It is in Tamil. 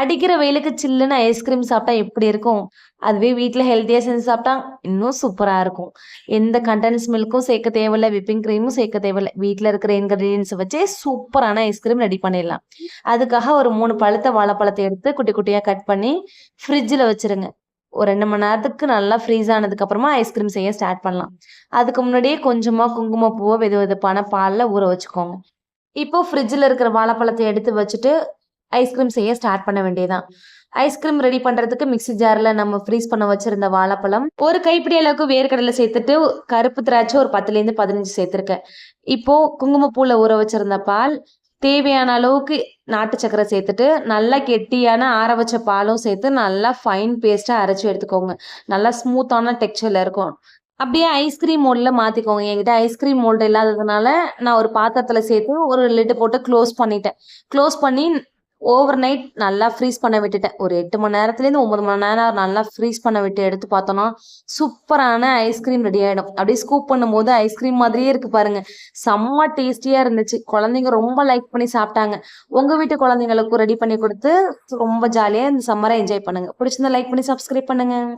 அடிக்கிற வெயிலுக்கு சில்லுன்னு ஐஸ்கிரீம் சாப்பிட்டா எப்படி இருக்கும்? அதுவே வீட்டில் ஹெல்த்தியாக செஞ்சு சாப்பிட்டா இன்னும் சூப்பராக இருக்கும். எந்த கண்டன்ஸ் மில்க்கும் சேர்க்க தேவையில்ல விப்பிங் க்ரீமும் சேர்க்க தேவையில்லை. வீட்டில் இருக்கிற இன்க்ரீடியன்ஸை வச்சே சூப்பரான ஐஸ்கிரீம் ரெடி பண்ணிடலாம். அதுக்காக ஒரு மூணு பழுத்த வாழைப்பழத்தை எடுத்து குட்டி குட்டியாக கட் பண்ணி ஃப்ரிட்ஜில் வச்சிருங்க. ஒரு ரெண்டு மணி நேரத்துக்கு நல்லா ஃப்ரீஸ் ஆனதுக்கப்புறமா ஐஸ்கிரீம் செய்ய ஸ்டார்ட் பண்ணலாம். அதுக்கு முன்னாடியே கொஞ்சமாக குங்குமப்பூவை வெது வெதுப்பான பாலில் ஊற வச்சுக்கோங்க. இப்போ ஃப்ரிட்ஜில் இருக்கிற வாழைப்பழத்தை எடுத்து வச்சுட்டு ஐஸ்கிரீம் செய்ய ஸ்டார்ட் பண்ண வேண்டியதான் ஐஸ்கிரீம் ரெடி பண்ணுறதுக்கு மிக்ஸி ஜாரில் நம்ம ஃப்ரீஸ் பண்ண வச்சுருந்த வாழைப்பழம் ஒரு கைப்பிடி அளவுக்கு வேர்க்கடலை சேர்த்துட்டு கருப்பு திராட்சை ஒரு பத்துலேருந்து பதினஞ்சு சேர்த்துருக்கேன். இப்போது குங்குமப்பூவில் ஊற வச்சுருந்த பால் தேவையான அளவுக்கு நாட்டு சக்கரை சேர்த்துட்டு நல்லா கெட்டியான ஆற வச்ச பாலும் சேர்த்து நல்லா ஃபைன் பேஸ்ட்டாக அரைச்சி எடுத்துக்கோங்க. நல்லா ஸ்மூத்தான டெக்ஸ்சரில் இருக்கும். அப்படியே ஐஸ்கிரீம் மோல்டில் மாற்றிக்கோங்க என்கிட்ட ஐஸ்கிரீம் மோல்டு இல்லாததுனால நான் ஒரு பாத்திரத்தில் சேர்த்து ஒரு லிட்டு போட்டு க்ளோஸ் பண்ணிட்டேன். க்ளோஸ் பண்ணி ஓவர் நைட் நல்லா ஃப்ரீஸ் பண்ண விட்டுட்டேன். ஒரு எட்டு மணி நேரத்துலேருந்து ஒம்பது மணி நேரம் நல்லா ஃப்ரீஸ் பண்ண விட்டு எடுத்து பார்த்தோன்னா சூப்பரான ஐஸ்கிரீம் ரெடி ஆகிடும் அப்படியே ஸ்கூப் பண்ணும்போது ஐஸ்கிரீம் மாதிரியே இருக்குது பாருங்கள் செம்ம டேஸ்டியாக இருந்துச்சு. குழந்தைங்க ரொம்ப லைக் பண்ணி சாப்பிட்டாங்க. உங்கள் வீட்டு குழந்தைங்களுக்கும் ரெடி பண்ணி கொடுத்து ரொம்ப ஜாலியாக இந்த சம்மரை என்ஜாய் பண்ணுங்கள் பிடிச்சிருந்தா லைக் பண்ணி சப்ஸ்கிரைப் பண்ணுங்கள்